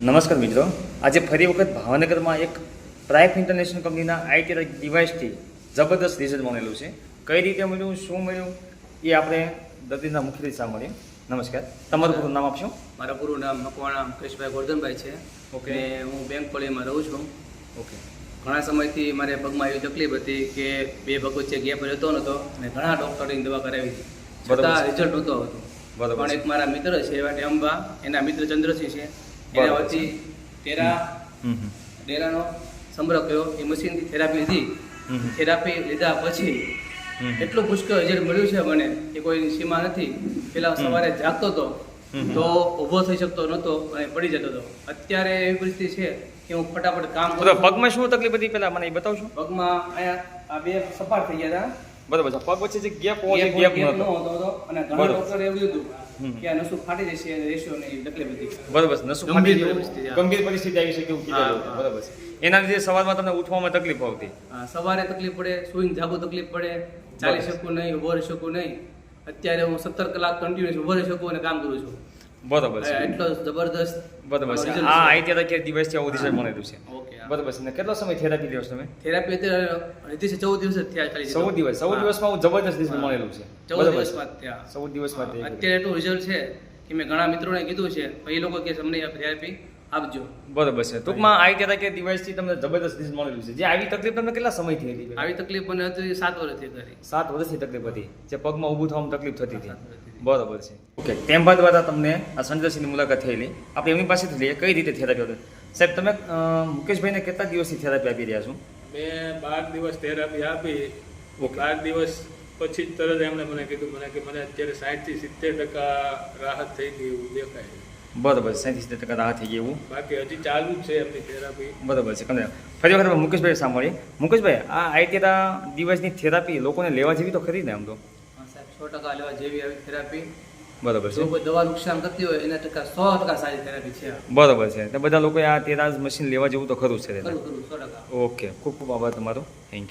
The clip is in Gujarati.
નમસ્કાર મિત્રો. આજે ફરી વખત ભાવનગરમાં એક પ્રાઇફ ઇન્ટરનેશનલ કંપનીના આઈટી ડિવાઇસથી જબરદસ્ત રિઝલ્ટ મળેલું છે. કઈ રીતે મળ્યું શું મળ્યું એ આપણે દર્દીના મુખ્યથી સાંભળીએ. નમસ્કાર. તમારું પૂરું નામ આપશો? મારા પૂરું નામ મકવાણા કૃષ્ણભાઈ ગોરધનભાઈ છે. ઓકે. હું બેંક કોલેજમાં રહું છું. ઓકે. ઘણા સમયથી મારે પગમાં એવી તકલીફ હતી કે બે પગ વચ્ચે ગેપ રહેતો નહોતો અને ઘણા ડૉક્ટરની દવા કરાવી હતી. છતાં રિઝલ્ટ નહોતો આવતું. બરાબર પણ એક મારા મિત્ર છે એવા ટેમ્બા. એના મિત્ર ચંદ્રસિંહ છે. એના વચ્ચે હમ. ડેરાનો સંગ્રહ કર્યો. એ મશીનથી થેરાપી લીધી. થેરાપી લીધા પછી. એટલું પુષ્કળ રિઝલ્ટ મળ્યું છે મને એ કોઈ સીમા નથી. પેલા સવારે જાગતો હતો તો ઊભો થઈ શકતો નહોતો અને પડી જતો હતો. અત્યારે એવી પરિસ્થિતિ છે કે હું ફટાફટ કામ. પગમાં શું તકલીફ હતી પેલા? મને એ બતાવશો. પગમાં અહીંયા આ બે સપાટ થઈ ગયા બરાબર છે. પગ વચ્ચે જે ગેપ હોવો ગેપ નહોતો. હતો અને ઘણા ડોક્ટર એવું કીધું કે આ નસું ફાટી જશે અને રેશિયો ની તકલીફ હતી. બરાબર છે. નસું ફાટી પરિસ્થિતિ, ગયું હા. ગંભીર પરિસ્થિતિ આવી શકે એવું કીધેલું હા, હતું. હા. બરાબર છે. એના લીધે સવારમાં તમને ઉઠવામાં તકલીફ આવતી. સવારે તકલીફ પડે સુઈને જાગું તકલીફ પડે ચાલી શકું નહીં રહી શકું નહીં. અત્યારે હું સત્તર કલાક કન્ટિન્યુઅસ ઊભો રહી શકું અને કામ કરું છું. બરાબર છે. એટલો જબરદસ્ત બરોબર છે. આ આઈટી કે દિવસથી આવું રિઝલ્ટ મળેલું છે. બરોબર છે. ને કેટલો સમય થેરાપી દિવસ તમે? થેરાપી અત્યારે છે ચૌદ દિવસ થયા ખાલી ચૌદ દિવસ. ચૌદ દિવસમાં હું જબરદસ્ત રિઝલ્ટ. મળેલું છે. ચૌદ દિવસમાં. થયા. ચૌદ દિવસમાં અત્યારે એટલું રિઝલ્ટ છે કે મેં ઘણા મિત્રોને કીધું છે એ લોકો કે તમને થેરાપી આપજો. બરોબર છે. ટૂંકમાં આઈટી કે દિવસથી તમને જબરદસ્ત રિઝલ્ટ મળેલું છે. જે આવી તકલીફ તમને કેટલા સમયથી હતી આવી તકલીફ મને હતી સાત વર્ષથી કરી સાત વર્ષથી તકલીફ હતી. જે પગમાં ઊભું થવામાં તકલીફ થતી હતી. બરાબર છે. ઓકે ટેમ્પા દ્વારા તમને આ સંજયસિંહની મુલાકાત થયેલી. આપણે એમની પાસેથી લઈએ કઈ રીતે થેરાપી હતી સાહેબ તમે મુકેશભાઈને કેટલા દિવસથી થેરાપી આપી રહ્યા છો? મેં બાર દિવસ થેરાપી આપી. ઓકે. બાર દિવસ પછી જ તરત એમણે મને કીધું મને કે મને અત્યારે સાઠથી સિત્તેર ટકા રાહત થઈ ગઈ એવું દેખાય બરાબર સિત્તેર ટકા રાહત થઈ ગઈ એવું? બાકી હજી ચાલુ જ છે એમની થેરાપી. બરાબર છે કંદર ફરી વખત મુકેશભાઈ સાંભળી મુકેશભાઈ આ આઈટીના દિવસની થેરાપી લોકોને લેવા જેવી તો ખરી ને આમ તો? સો ટકા લેવા જેવી આવી થેરાપી બરાબર છે. કોઈ દવા નુકસાન કરતી હોય એના ટકા સો ટકા સારી થેરાપી છે. બરાબર છે. એટલે બધા લોકોએ આ તેરાજ મશીન લેવા જેવું તો ખરું છે સો ટકા. ઓકે. ખૂબ ખૂબ આભાર તમારો. Thank you